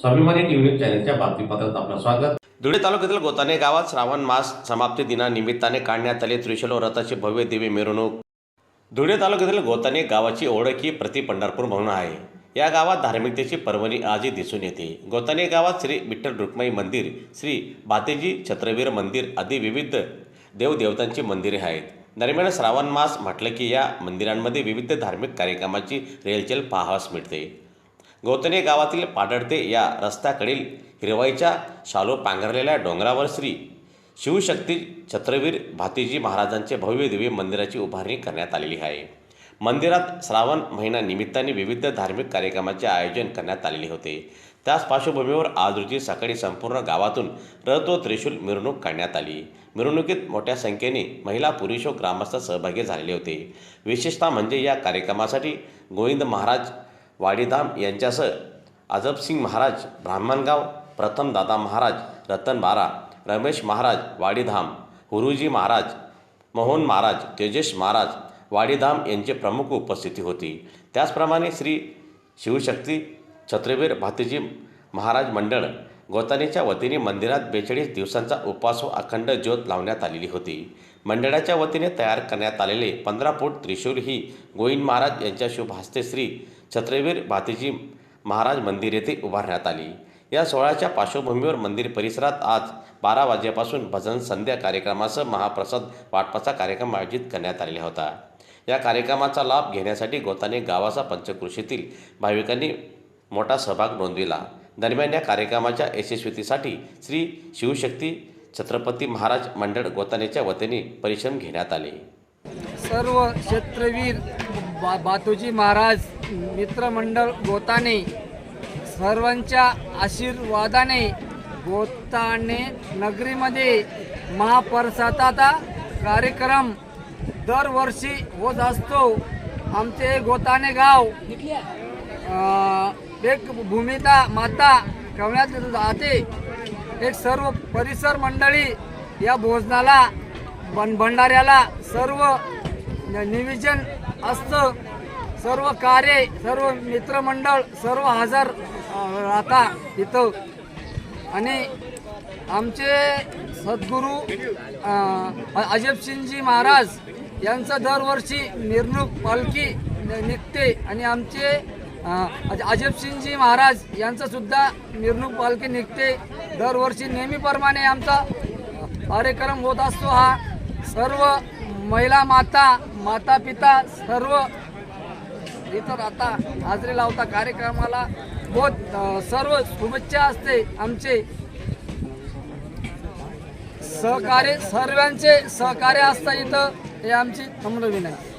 स्वाभिमानी न्यूज चॅनलच्या बातमीपत्रात आपलं स्वागत. धुळे तालुक्यातील गोताने गावात श्रावण मास समाप्ती दिनानिमित्ताने काढण्यात आले त्रिशूल रथाची भव्य दिव्य मिरवणूक. धुळे तालुक्यातील गोताने गावाची ओळख ही प्रति पंढरपूर म्हणून आहे. या गावात धार्मिकतेची पर्वणी आजही दिसून येते. गोताने गावात श्री विठ्ठल रुक्माई मंदिर श्री बातेजी छत्रवीर मंदिर आदी विविध देवदेवतांची मंदिरे आहेत. दरम्यान श्रावण मास म्हटलं की या मंदिरांमध्ये विविध धार्मिक कार्यक्रमाची रेलचेल पाहावास मिळते. गौतने गावातील पाडळते या रस्त्याकडील हिरवाईच्या शालो पांघरलेल्या डोंगरावर श्री शिवशक्ती छत्रवीर भातीजी महाराजांचे भव्य दिव्य मंदिराची उभारणी करण्यात आलेली आहे. मंदिरात श्रावण महिना निमित्ताने विविध धार्मिक कार्यक्रमाचे आयोजन करण्यात आलेले होते. त्याच पार्श्वभूमीवर आज रोजी सकाळी संपूर्ण गावातून रथ व त्रिशूल मिरवणूक काढण्यात आली. मिरवणुकीत मोठ्या संख्येने महिला पुरुष व ग्रामस्थ सहभागी झालेले होते. विशेषतः म्हणजे या कार्यक्रमासाठी गोविंद महाराज वाडीधाम यांच्यासह अजबसिंग महाराज ब्राह्मणगाव प्रथम दादा महाराज रतन बारा रमेश महाराज वाडीधाम हुरुजी महाराज मोहन महाराज तेजेश महाराज वाडीधाम यांची प्रमुख उपस्थिती होती. त्याचप्रमाणे श्री शिवशक्ती छत्रवीर भातीजी महाराज मंडळ गोतानीच्या वतीने मंदिरात बेचाळीस दिवसांचा उपवास व अखंड ज्योत लावण्यात आलेली होती. मंडळाच्या वतीने तयार करण्यात आलेले पंधरा फूट त्रिशूल ही गोविंद महाराज यांच्या शुभ हस्ते श्री छत्रवीर भातीजी महाराज मंदिर येथे उभारण्यात आली. या सोहळ्याच्या पार्श्वभूमीवर मंदिर परिसरात आज बारा वाजेपासून भजन संध्या कार्यक्रमासह महाप्रसाद वाटपाचा कार्यक्रम आयोजित करण्यात आलेला होता. या कार्यक्रमाचा लाभ घेण्यासाठी गोताने गावाचा पंचकृषीतील भाविकांनी मोठा सहभाग नोंदविला. दरम्यान या कार्यक्रमाच्या यशस्वीतीसाठी श्री शिवशक्ती छत्रपती महाराज मंडळ गोतानेच्या वतीने परिश्रम घेण्यात आले. सर्व क्षेत्रवीर बा बातोजी महाराज मित्रमंडळ गोताने सर्वांच्या आशीर्वादाने गोताने नगरीमध्ये महाप्रसादाचा कार्यक्रम दरवर्षी होत असतो. आमचे गोताने गाव एक भूमिता माता कवण्यात जाते. एक सर्व परिसर मंडळी या भोजनाला बन भंडाऱ्याला सर्व निविजन असतं. सर्व कार्य सर्व मित्रमंडळ सर्व हजर राहता इथं. आणि आमचे सद्गुरू अजबसिंगजी महाराज यांचं दरवर्षी मिरवणूक पालखी निघते. आणि आमचे अजबसिंगजी महाराज यांचंसुद्धा मिरवणूक पालखी निघते. दरवर्षी नेहमीप्रमाणे आमचा कार्यक्रम होत असतो हा. सर्व महिला माता माता पिता सर्व इथं आता हजेरी लावता कार्यक्रमाला. बहुत सर्व शुभेच्छा असते आमचे. सहकार्य सर्वांचे सहकार्य असता इथं. हे आमची नम्र विनंती.